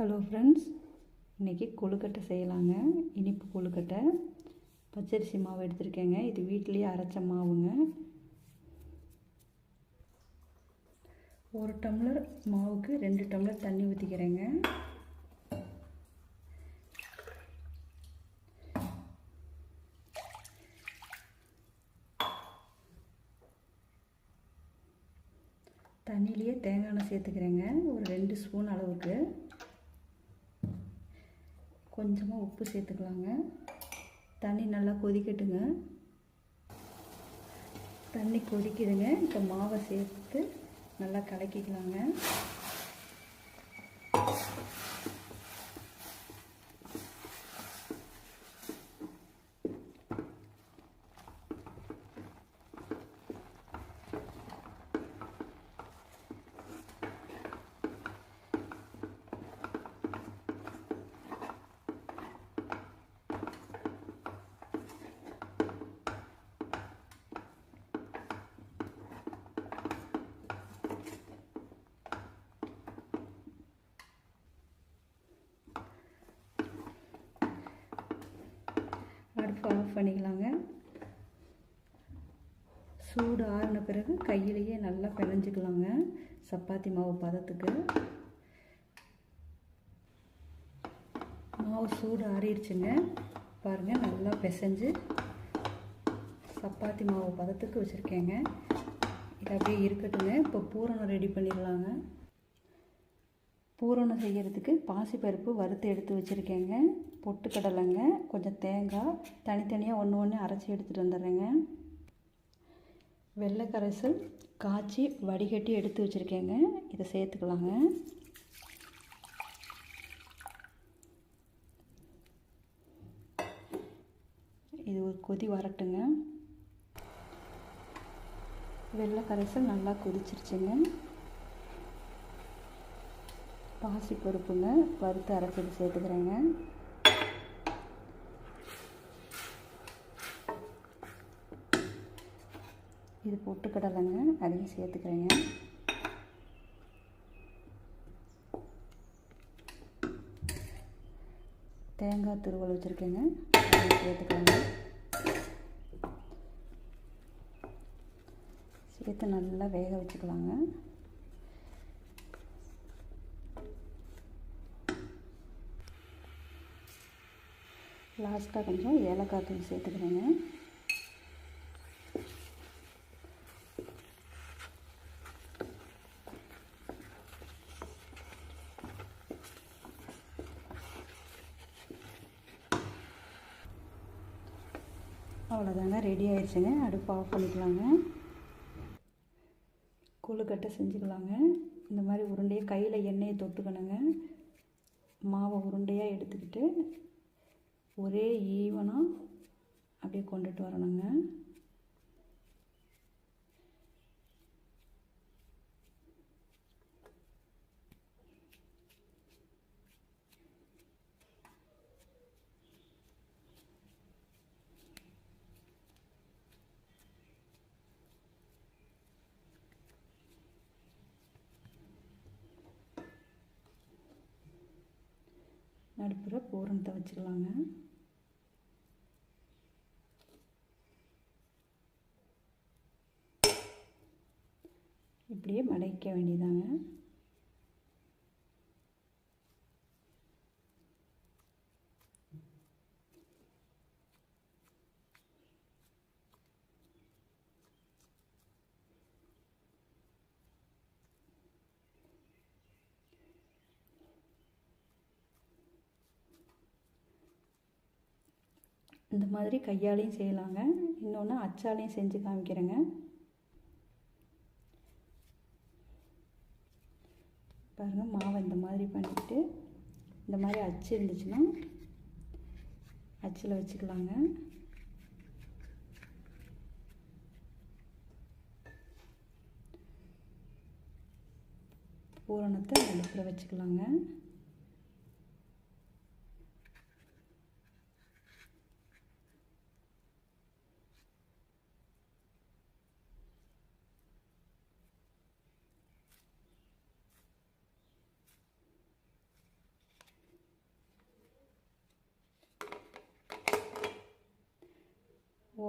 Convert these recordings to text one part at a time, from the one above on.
Hello friends இன்றைக்கி கொழுக்கட்டை செய்யலாங்க. இனிப்பு கொழுக்கட்டை. பச்சரிசி மாவு எடுத்திருக்கேங்க. இது வீட்டிலேயே அரைச்ச மாவுங்க. ஒரு டம்ளர் மாவுக்கு ரெண்டு டம்ளர் தண்ணி ஊற்றிக்கிறேங்க தண்ணியிலேயே தேங்காய் எண்ணெய் சேர்த்துக்கிறேங்க. ஒரு ரெண்டு ஸ்பூன் அளவுக்கு. கொஞ்சமாக உப்பு சேர்த்துக்கலாங்க. தண்ணி நல்லா கொதிக்கட்டுங்க. தண்ணி கொதிக்குதுங்க. இப்போ மாவை சேர்த்து நல்லா கலக்கிக்கலாங்க அடுப்பு ஆஃப் பண்ணிக்கலாங்க. சூடு ஆறின பிறகு கையிலேயே நல்லா பிணைஞ்சிக்கலாங்க. சப்பாத்தி மாவு பதத்துக்கு. மாவு சூடு ஆறிடுச்சுங்க. பாருங்கள் நல்லா பிசைஞ்சு சப்பாத்தி மாவு பதத்துக்கு வச்சுருக்கேங்க. இது அப்படியே இருக்கட்டுங்க. இப்போ பூரணம் ரெடி பண்ணிடலாங்க. பூரணம் செய்கிறதுக்கு பாசிப்பருப்பு வறுத்து எடுத்து வச்சுருக்கேங்க. பொட்டுக்கடலைங்க கொஞ்சம் தேங்காய் தனித்தனியாக ஒன்று ஒன்று அரைச்சி எடுத்துகிட்டு வந்துடுறேங்க. வெள்ளை கரைசல் காய்ச்சி வடிகட்டி எடுத்து வச்சுருக்கேங்க. இதை சேர்த்துக்கலாங்க. இது ஒரு கொதி வரட்டுங்க. வெள்ளை கரைசல் நல்லா கொதிச்சிருச்சுங்க. பாசி பருப்புங்க வறுத்து அரைச்சது சேர்த்துக்கிறேங்க. இது பொட்டுக்கடலைங்க அதையும் சேர்த்துக்கிறேங்க. தேங்காய் துருவல் வச்சுருக்கேங்க அதையும் சேர்த்துக்கிறேங்க. சேர்த்து நல்லா வேக வச்சுக்கலாங்க. லாஸ்ட்டாக கொஞ்சம் ஏலக்காய் தூள் சேர்த்துக்கிறேங்க. அவ்வளோதாங்க. ரெடி ஆயிடுச்சுங்க. அடுப்பு ஆஃப் பண்ணிக்கலாங்க. கொழுக்கட்டை செஞ்சுக்கலாங்க. இந்த மாதிரி உருண்டையை கையில் எண்ணெயை தொட்டுக்கணுங்க. மாவை உருண்டையாக எடுத்துக்கிட்டு ஒரே ஈவனாக அப்படியே கொண்டுட்டு வரணுங்க. நடுப்புற பூரணத்தை வச்சுக்கலாங்க இப்படியே மடைக்க வேண்டியதாங்க இந்த மாதிரி கையாலையும் செய்யலாங்க. இன்னொன்று அச்சாலையும் செஞ்சு காமிக்கிறேங்க. பாருங்கள் மாவை இந்த மாதிரி பண்ணிவிட்டு இந்த மாதிரி அச்சு இருந்துச்சுன்னா அச்சில் வச்சுக்கலாங்க. பூரணத்தை அடுப்பில் வச்சுக்கலாங்க.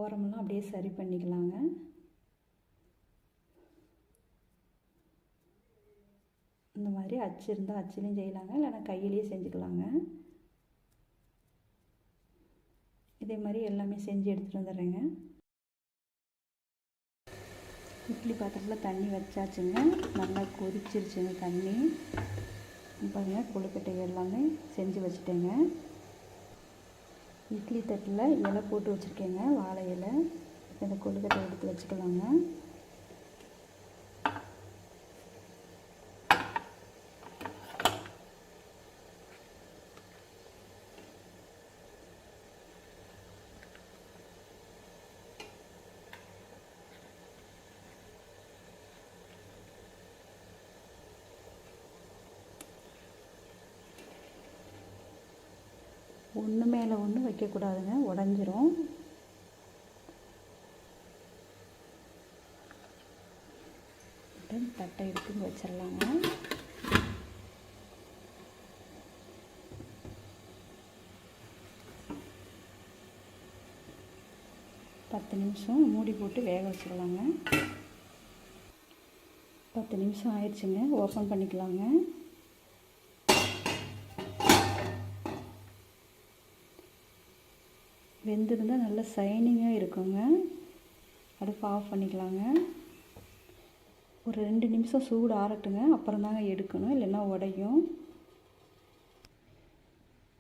ஓரமெல்லாம் அப்படியே சரி பண்ணிக்கலாங்க. இந்த மாதிரி அச்சு இருந்தால் அச்சுலையும் செய்யலாங்க இல்லைன்னா கையிலேயே செஞ்சுக்கலாங்க. இதே மாதிரி எல்லாமே செஞ்சு எடுத்துகிட்டு வந்துடுறேங்க. இட்லி பாத்திரத்தில் தண்ணி வச்சாச்சுங்க. நல்லா கொதிச்சிருச்சுங்க தண்ணி. பாருங்கள் கொழுக்கட்டை எல்லாமே செஞ்சு வச்சுட்டேங்க. இட்லி தட்டில் இலை போட்டு வச்சுருக்கேங்க வாழை இலை. இந்த கொழுக்கட்டை எடுத்து வச்சுக்கலாங்க. ஒன்று மேலே ஒன்று வைக்கக்கூடாதுங்க உடஞ்சிரும். தட்டை எடுத்து வச்சிடலாங்க பத்து நிமிஷம் மூடி போட்டு வேக வச்சிடலாங்க பத்து நிமிஷம் ஆயிடுச்சுங்க ஓப்பன் பண்ணிக்கலாங்க. வெந்திருந்தால் நல்லா சைனிங்காக இருக்குங்க. அடுப்பு ஆஃப் பண்ணிக்கலாங்க. ஒரு ரெண்டு நிமிஷம் சூடு ஆறட்டுங்க. அப்புறம் தாங்க எடுக்கணும். இல்லைன்னா உடையும்.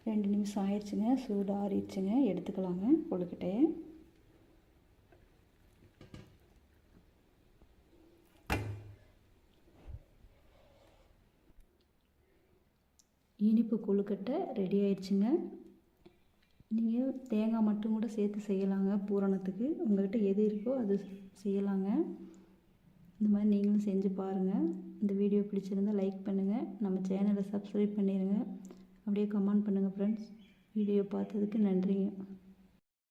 ரெண்டு நிமிஷம் ஆயிடுச்சுங்க. சூடு ஆறிடுச்சுங்க. எடுத்துக்கலாங்க. கொழுக்கட்டையை இனிப்பு கொழுக்கட்டை ரெடி ஆயிடுச்சுங்க. நீங்கள் தேங்காய் மட்டும் கூட சேர்த்து செய்யலாங்க பூரணத்துக்கு. உங்கள்கிட்ட எது இருக்கோ அது செய்யலாங்க. இந்த மாதிரி நீங்களும் செஞ்சு பாருங்கள் இந்த வீடியோ பிடிச்சிருந்தால் லைக் பண்ணுங்கள் நம்ம சேனலை சப்ஸ்கிரைப் பண்ணிடுங்க அப்படியே கமெண்ட் பண்ணுங்கள் ஃப்ரெண்ட்ஸ் வீடியோ பார்த்ததுக்கு நன்றிங்க.